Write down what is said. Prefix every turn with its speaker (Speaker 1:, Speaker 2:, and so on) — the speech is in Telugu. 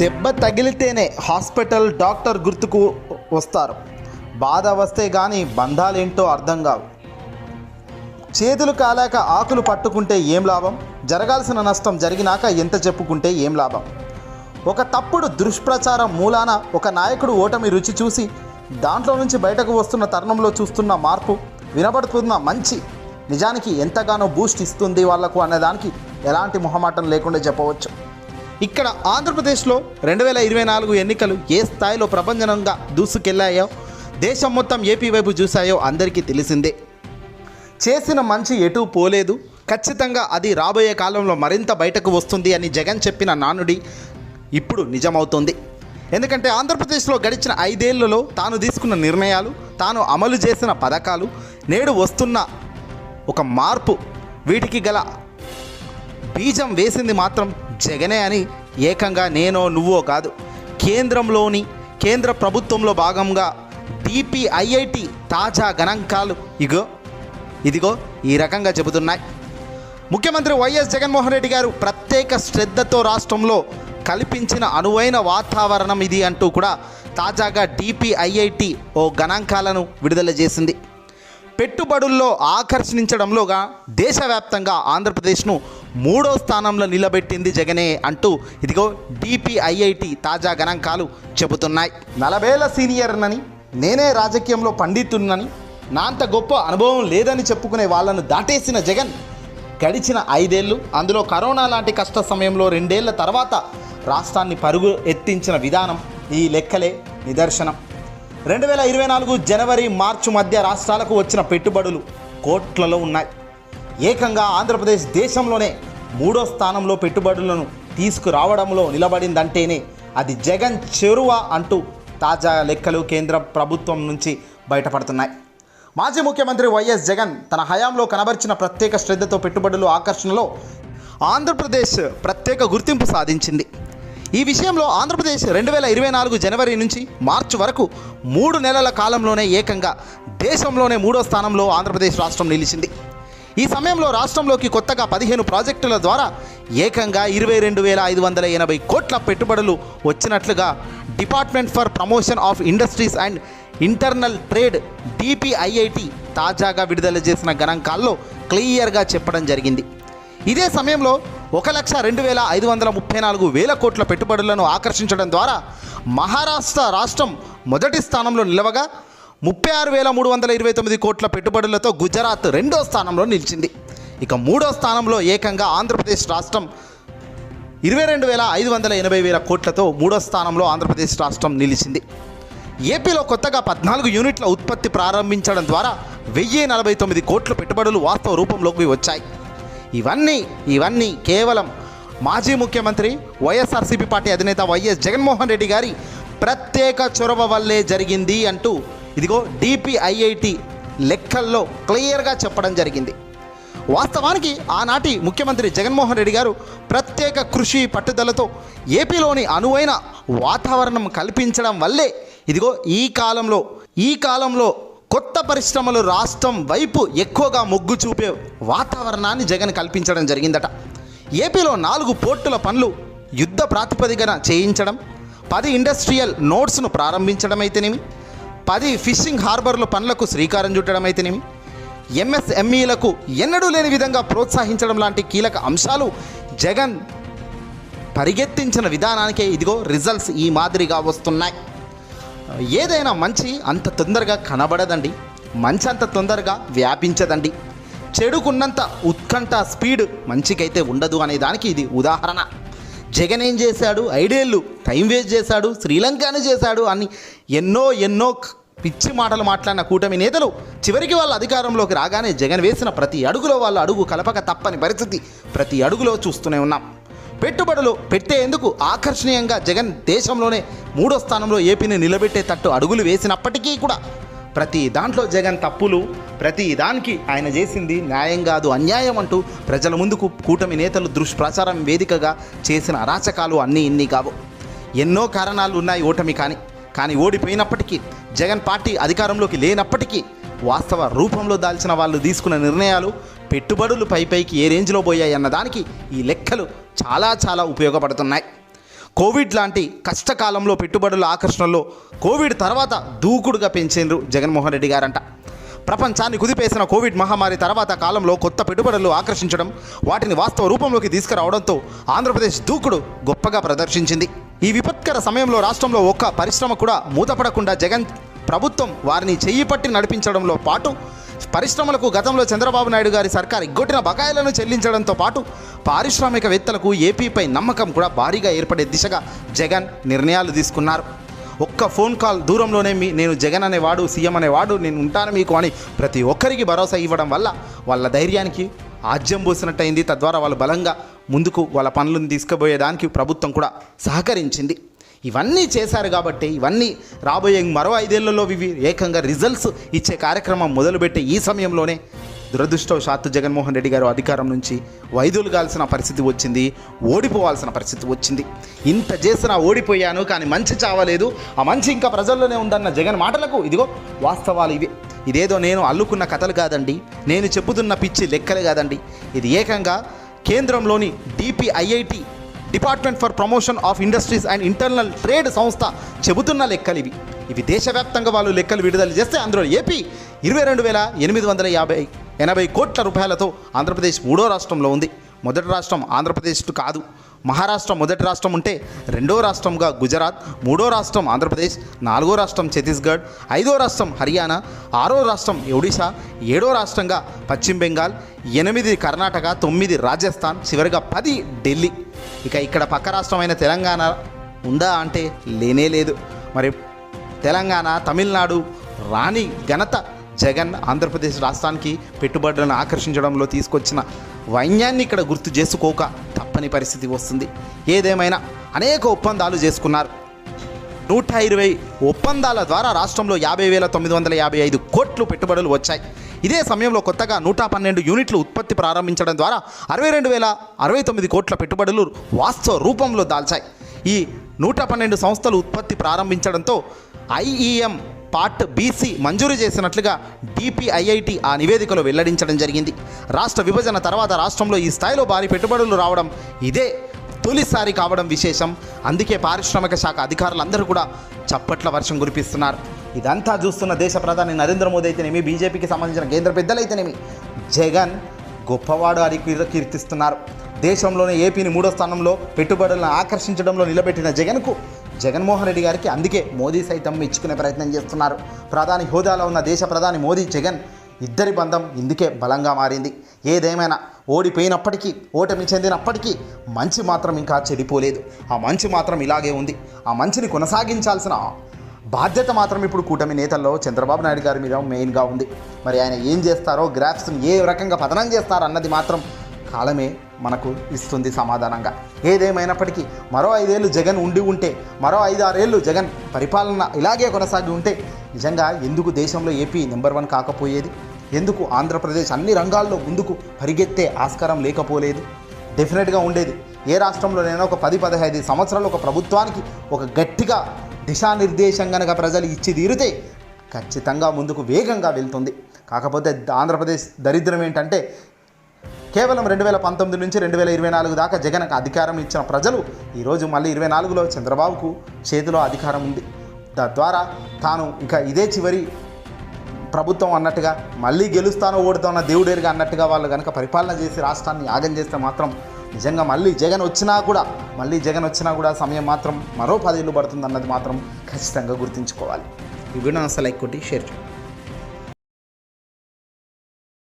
Speaker 1: దెబ్బ తగిలితేనే హాస్పిటల్ డాక్టర్ గుర్తుకు వస్తారు. బాధ వస్తే కానీ బంధాలేంటో అర్థం కావు. చేతులు కాలాక ఆకులు పట్టుకుంటే ఏం లాభం? జరగాల్సిన నష్టం జరిగినాక ఎంత చెప్పుకుంటే ఏం లాభం? ఒక తప్పుడు దుష్ప్రచారం మూలాన ఒక నాయకుడు ఓటమి రుచి చూసి దాంట్లో నుంచి బయటకు వస్తున్న తరుణంలో చూస్తున్న మార్పు వినబడుతున్న మంచి నిజానికి ఎంతగానో బూస్ట్ ఇస్తుంది వాళ్ళకు అన్నదానికి ఎలాంటి మొహమాటం లేకుండా చెప్పవచ్చు. ఇక్కడ ఆంధ్రప్రదేశ్లో రెండు వేల ఇరవై నాలుగు ఎన్నికలు ఏ స్థాయిలో ప్రపంచంగా దూసుకెళ్ళాయో దేశం మొత్తం ఏపీ వైపు చూశాయో అందరికీ తెలిసిందే. చేసిన మంచి ఎటూ పోలేదు. ఖచ్చితంగా అది రాబోయే కాలంలో మరింత బయటకు వస్తుంది అని జగన్ చెప్పిన నానుడి ఇప్పుడు నిజమవుతుంది. ఎందుకంటే ఆంధ్రప్రదేశ్లో గడిచిన ఐదేళ్ళలో తాను తీసుకున్న నిర్ణయాలు తాను అమలు చేసిన పథకాలు నేడు వస్తున్న ఒక మార్పు వీటికి గల బీజం వేసింది మాత్రం జగనే అని ఏకంగా నేనో నువ్వో కాదు. కేంద్రంలోని కేంద్ర ప్రభుత్వంలో భాగంగా డిపిఐఐటి తాజా గణాంకాలు ఇగో ఇదిగో ఈ రకంగా చెబుతున్నాయి. ముఖ్యమంత్రి వైఎస్ జగన్మోహన్ రెడ్డి గారు ప్రత్యేక శ్రద్ధతో రాష్ట్రంలో కల్పించిన అనువైన వాతావరణం ఇది అంటూ కూడా తాజాగా డిపిఐఐటి ఓ గణాంకాలను విడుదల చేసింది. పెట్టుబడుల్లో ఆకర్షించడంలోగా దేశవ్యాప్తంగా ఆంధ్రప్రదేశ్ను మూడో స్థానంలో నిలబెట్టింది జగనే అంటూ ఇదిగో డిపిఐఐటి తాజా గణాంకాలు చెబుతున్నాయి. నలభేల సీనియర్నని నేనే రాజకీయంలో పండితున్నని నా అంత గొప్ప అనుభవం లేదని చెప్పుకునే వాళ్ళను దాటేసిన జగన్ గడిచిన ఐదేళ్ళు అందులో కరోనా లాంటి కష్ట సమయంలో రెండేళ్ళ తర్వాత రాష్ట్రాన్ని పరుగు ఎత్తించిన విధానం ఈ లెక్కలే నిదర్శనం. రెండు వేల ఇరవై నాలుగు జనవరి మార్చి మధ్య రాష్ట్రాలకు వచ్చిన పెట్టుబడులు కోట్లలో ఉన్నాయి. ఏకంగా ఆంధ్రప్రదేశ్ దేశంలోనే మూడో స్థానంలో పెట్టుబడులను తీసుకురావడంలో నిలబడిందంటేనే అది జగన్ చెరువ అంటూ తాజా లెక్కలు కేంద్ర ప్రభుత్వం నుంచి బయటపడుతున్నాయి. మాజీ ముఖ్యమంత్రి వైఎస్ జగన్ తన హయాంలో కనబరిచిన ప్రత్యేక శ్రద్ధతో పెట్టుబడులు ఆకర్షణలో ఆంధ్రప్రదేశ్ ప్రత్యేక గుర్తింపు సాధించింది. ఈ విషయంలో ఆంధ్రప్రదేశ్ రెండు వేల ఇరవై నాలుగు జనవరి నుంచి మార్చి వరకు మూడు నెలల కాలంలోనే ఏకంగా దేశంలోనే మూడో స్థానంలో ఆంధ్రప్రదేశ్ రాష్ట్రం నిలిచింది. ఈ సమయంలో రాష్ట్రంలోకి కొత్తగా పదిహేను ప్రాజెక్టుల ద్వారా ఏకంగా ఇరవై రెండు వేల ఐదు వందల ఎనభై కోట్ల పెట్టుబడులు వచ్చినట్లుగా department for promotion of industries and internal trade DPIIT తాజాగా విడుదల చేసిన గణాంకాల్లో క్లియర్గా చెప్పడం జరిగింది. ఇదే సమయంలో ఒక లక్ష రెండు వేల ఐదు వందల ముప్పై నాలుగు వేల కోట్ల పెట్టుబడులను ఆకర్షించడం ద్వారా మహారాష్ట్ర రాష్ట్రం మొదటి స్థానంలో నిలవగా ముప్పై ఆరు వేల మూడు వందల ఇరవై తొమ్మిది కోట్ల పెట్టుబడులతో గుజరాత్ రెండో స్థానంలో నిలిచింది. ఇక మూడో స్థానంలో ఏకంగా ఆంధ్రప్రదేశ్ రాష్ట్రం ఇరవై రెండు వేల ఐదు వందల ఎనభై వేల కోట్లతో మూడో స్థానంలో ఆంధ్రప్రదేశ్ రాష్ట్రం నిలిచింది. ఏపీలో కొత్తగా పద్నాలుగు యూనిట్ల ఉత్పత్తి ప్రారంభించడం ద్వారా వెయ్యి నలభై తొమ్మిది కోట్ల పెట్టుబడులు వాస్తవ రూపంలోకి వచ్చాయి. ఇవన్నీ ఇవన్నీ కేవలం మాజీ ముఖ్యమంత్రి వైఎస్ఆర్సీపీ పార్టీ అధినేత వైఎస్ జగన్మోహన్ రెడ్డి గారి ప్రత్యేక చొరవ వల్లే జరిగింది అంటూ ఇదిగో డిపిఐఐటి లెక్కల్లో క్లియర్గా చెప్పడం జరిగింది. వాస్తవానికి ఆనాటి ముఖ్యమంత్రి జగన్మోహన్ రెడ్డి గారు ప్రత్యేక కృషి పట్టుదలతో ఏపీలోని అనువైన వాతావరణం కల్పించడం వల్లే ఇదిగో ఈ కాలంలో ఈ కాలంలో కొత్త పరిశ్రమలు రాష్ట్రం వైపు ఎక్కువగా మొగ్గు చూపే వాతావరణాన్ని జగన్ కల్పించడం జరిగిందట. ఏపీలో నాలుగు పోర్టుల పనులు యుద్ధ ప్రాతిపదికన చేయించడం పది ఇండస్ట్రియల్ నోట్స్ను ప్రారంభించడం అయితేనేమి పది ఫిషింగ్ హార్బర్ల పనులకు శ్రీకారం చుట్టడం అయితేనేమి? ఎంఎస్ఎంఈలకు ఎన్నడూ లేని విధంగా ప్రోత్సహించడం లాంటి కీలక అంశాలు జగన్ పరిగెత్తించిన విధానానికే ఇదిగో రిజల్ట్స్ ఈ మాదిరిగా వస్తున్నాయి. ఏదైనా మంచి అంత తొందరగా కనబడదండి. మంచి అంత తొందరగా వ్యాపించదండి. చెడుకున్నంత ఉత్కంఠ స్పీడ్ మంచికైతే ఉండదు అనే దానికి ఇది ఉదాహరణ. జగన్ ఏం చేశాడు? ఐడియల్లు టైం వేస్ట్ చేశాడు శ్రీలంకను చేశాడు అని ఎన్నో ఎన్నో పిచ్చి మాటలు మాట్లాడిన కూటమి నేతలు చివరికి వాళ్ళ అధికారంలోకి రాగానే జగన్ వేసిన ప్రతి అడుగులో వాళ్ళ అడుగు కలపక తప్పని పరిస్థితి ప్రతి అడుగులో చూస్తూనే ఉన్నాం. పెట్టుబడులు పెట్టేందుకు ఆకర్షణీయంగా జగన్ దేశంలోనే మూడో స్థానంలో ఏపీని నిలబెట్టే తట్టు అడుగులు వేసినప్పటికీ కూడా ప్రతి దాంట్లో జగన్ తప్పులు ప్రతి దానికి ఆయన చేసింది న్యాయం కాదు అన్యాయం అంటూ ప్రజల ముందుకు కూటమి నేతలు దుష్ప్రచారం వేదికగా చేసిన అరాచకాలు అన్నీ ఇన్ని కావు. ఎన్నో కారణాలు ఉన్నాయి ఓటమి కానీ కానీ ఓడిపోయినప్పటికీ జగన్ పార్టీ అధికారంలోకి లేనప్పటికీ వాస్తవ రూపంలో దాల్చిన వాళ్ళు తీసుకున్న నిర్ణయాలు పెట్టుబడులు పై పైకి ఏ రేంజ్లో పోయాయి అన్న దానికి ఈ లెక్కలు చాలా చాలా ఉపయోగపడుతున్నాయి. కోవిడ్ లాంటి కష్టకాలంలో పెట్టుబడుల ఆకర్షణలో కోవిడ్ తర్వాత దూకుడుగా పెంచేంద్రు జగన్మోహన్ రెడ్డి గారంట. ప్రపంచాన్ని కుదిపేసిన కోవిడ్ మహమ్మారి తర్వాత కాలంలో కొత్త పెట్టుబడులు ఆకర్షించడం వాటిని వాస్తవ రూపంలోకి తీసుకురావడంతో ఆంధ్రప్రదేశ్ దూకుడు గొప్పగా ప్రదర్శించింది. ఈ విపత్కర సమయంలో రాష్ట్రంలో ఒక్క పరిశ్రమ కూడా మూతపడకుండా జగన్ ప్రభుత్వం వారిని చెయ్యి పట్టి నడిపించడంలో పాటు పరిశ్రమలకు గతంలో చంద్రబాబు నాయుడు గారి సర్కార్ ఇగ్గొట్టిన బకాయిలను చెల్లించడంతో పాటు పారిశ్రామికవేత్తలకు ఏపీపై నమ్మకం కూడా భారీగా ఏర్పడే దిశగా జగన్ నిర్ణయాలు తీసుకున్నారు. ఒక్క ఫోన్ కాల్ దూరంలోనే మీ నేను జగన్ అనేవాడు సీఎం అనేవాడు నేను ఉంటాను మీకు అని ప్రతి ఒక్కరికి భరోసా ఇవ్వడం వల్ల వాళ్ళ ధైర్యానికి ఆజ్యం పోసినట్టయింది. తద్వారా వాళ్ళు బలంగా ముందుకు వాళ్ళ పనులను తీసుకుపోయేదానికి ప్రభుత్వం కూడా సహకరించింది. ఇవన్నీ చేశారు కాబట్టి ఇవన్నీ రాబోయే మరో ఐదేళ్ళలో ఇవి ఏకంగా రిజల్ట్స్ ఇచ్చే కార్యక్రమం మొదలుపెట్టే ఈ సమయంలోనే దురదృష్టవశాత్తు జగన్మోహన్ రెడ్డి గారు అధికారం నుంచి వైదొలగాల్సిన పరిస్థితి వచ్చింది ఓడిపోవాల్సిన పరిస్థితి వచ్చింది. ఇంత చేసినా ఓడిపోయాను కానీ మంచి చావలేదు. ఆ మంచి ఇంకా ప్రజల్లోనే ఉందన్న జగన్ మాటలకు ఇదిగో వాస్తవాలు ఇవి. ఇదేదో నేను అల్లుకున్న కథలు కాదండి నేను చెబుతున్న పిచ్చి లెక్కలు కాదండి. ఇది ఏకంగా కేంద్రంలోని DPIIT department for promotion of industries and internal trade సంస్థ చెబుతున్న లెక్కలు ఇవి. ఇవి దేశవ్యాప్తంగా వాళ్ళు లెక్కలు విడుదల చేస్తే అందులో ఏపీ ఇరవై రెండు వేల ఎనిమిది వందల యాభై ఎనభై కోట్ల రూపాయలతో ఆంధ్రప్రదేశ్ మూడో రాష్ట్రంలో ఉంది. మొదటి రాష్ట్రం ఆంధ్రప్రదేశ్ కాదు. మహారాష్ట్ర మొదటి రాష్ట్రం ఉంటే రెండో రాష్ట్రంగా గుజరాత్ మూడో రాష్ట్రం ఆంధ్రప్రదేశ్ నాలుగో రాష్ట్రం ఛత్తీస్గఢ్ ఐదో రాష్ట్రం హర్యానా ఆరో రాష్ట్రం ఒడిశా ఏడో రాష్ట్రంగా పశ్చిమ బెంగాల్ ఎనిమిది కర్ణాటక తొమ్మిది రాజస్థాన్ చివరిగా పది ఢిల్లీ. ఇక ఇక్కడ పక్క రాష్ట్రమైన తెలంగాణ ఉందా అంటే లేనే లేదు. మరి తెలంగాణ తమిళనాడు రాణి ఘనత జగన్ ఆంధ్రప్రదేశ్ రాష్ట్రానికి పెట్టుబడులను ఆకర్షించడంలో తీసుకొచ్చిన వైన్యాన్ని ఇక్కడ గుర్తు చేసుకోక తప్పని పరిస్థితి వస్తుంది. ఏదేమైనా అనేక ఒప్పందాలు చేసుకున్నారు. నూట ఇరవై ఒప్పందాల ద్వారా రాష్ట్రంలో యాభై వేల తొమ్మిది వందల యాభై ఐదు కోట్లు పెట్టుబడులు వచ్చాయి. ఇదే సమయంలో కొత్తగా నూట పన్నెండు యూనిట్లు ఉత్పత్తి ప్రారంభించడం ద్వారా అరవై రెండు వేల అరవై తొమ్మిది కోట్ల పెట్టుబడులు వాస్తవ రూపంలో దాల్చాయి. ఈ నూట పన్నెండు సంస్థలు ఉత్పత్తి ప్రారంభించడంతో ఐఈఎం పార్ట్ బీసీ మంజూరు చేసినట్లుగా డిపిఐఐటి ఆ నివేదికలో వెల్లడించడం జరిగింది. రాష్ట్ర విభజన తర్వాత రాష్ట్రంలో ఈ స్థాయిలో భారీ పెట్టుబడులు రావడం ఇదే తొలిసారి కావడం విశేషం. అందుకే పారిశ్రామిక శాఖ అధికారులందరూ కూడా చప్పట్ల వర్షం కురిపిస్తున్నారు. ఇదంతా చూస్తున్న దేశ ప్రధాని నరేంద్ర మోదీ అయితేనేమి బీజేపీకి సంబంధించిన కేంద్ర పెద్దలైతేనేమి జగన్ గొప్పవాడు అని కీర్తిస్తున్నారు. దేశంలోనే ఏపీని మూడో స్థానంలో పెట్టుబడులను ఆకర్షించడంలో నిలబెట్టిన జగన్కు జగన్మోహన్ రెడ్డి గారికి అందుకే మోదీ సైతం మెచ్చుకునే ప్రయత్నం చేస్తున్నారు. ప్రధాని హోదాలో ఉన్న దేశ ప్రధాని మోదీ జగన్ ఇద్దరి బంధం ఇందుకే బలంగా మారింది. ఏదేమైనా ఓడిపోయినప్పటికీ ఓటమి చెందినప్పటికీ మంచి మాత్రం ఇంకా చెడిపోలేదు. ఆ మంచి మాత్రం ఇలాగే ఉంది. ఆ మంచిని కొనసాగించాల్సిన బాధ్యత మాత్రం ఇప్పుడు కూటమి నేతల్లో చంద్రబాబు నాయుడు గారి మీద మెయిన్గా ఉంది. మరి ఆయన ఏం చేస్తారో గ్రాఫ్స్ని ఏ రకంగా పతనం చేస్తారన్నది మాత్రం కాలమే మనకు ఇస్తుంది సమాధానంగా. ఏదేమైనప్పటికీ మరో ఐదేళ్ళు జగన్ ఉండి ఉంటే మరో ఐదారేళ్ళు జగన్ పరిపాలన ఇలాగే కొనసాగి ఉంటే నిజంగా ఎందుకు దేశంలో ఏపీ నెంబర్ వన్ కాకపోయేది? ఎందుకు ఆంధ్రప్రదేశ్ అన్ని రంగాల్లో ముందుకు పరిగెత్తే ఆస్కారం లేకపోలేదు? డెఫినెట్గా ఉండేది. ఏ రాష్ట్రంలోనైనా ఒక పది పదహైదు సంవత్సరాలు ఒక ప్రభుత్వానికి ఒక గట్టిగా దిశానిర్దేశం కనుక ప్రజలు ఇచ్చి తీరితే ఖచ్చితంగా ముందుకు వేగంగా వెళ్తుంది. కాకపోతే ఆంధ్రప్రదేశ్ దరిద్రం ఏంటంటే కేవలం రెండు వేల పంతొమ్మిది నుంచి రెండు వేల ఇరవై నాలుగు దాకా జగన్కు అధికారం ఇచ్చిన ప్రజలు ఈరోజు మళ్ళీ ఇరవై నాలుగులో చంద్రబాబుకు చేతిలో అధికారం ఉంది. తద్వారా తాను ఇక ఇదే చివరి ప్రభుత్వం అన్నట్టుగా మళ్ళీ గెలుస్తానో ఓడుతానో దేవుడేరుగా అన్నట్టుగా వాళ్ళు కనుక పరిపాలన చేసి రాష్ట్రాన్ని యాగం చేస్తే మాత్రం నిజంగా మళ్ళీ జగన్ వచ్చినా కూడా మళ్ళీ జగన్ వచ్చినా కూడా సమయం మాత్రం మరో పదేళ్ళు పడుతుంది అన్నది మాత్రం ఖచ్చితంగా గుర్తుంచుకోవాలి. ఈ వీడియో అసలు లైక్ కొట్టి షేర్ చేయండి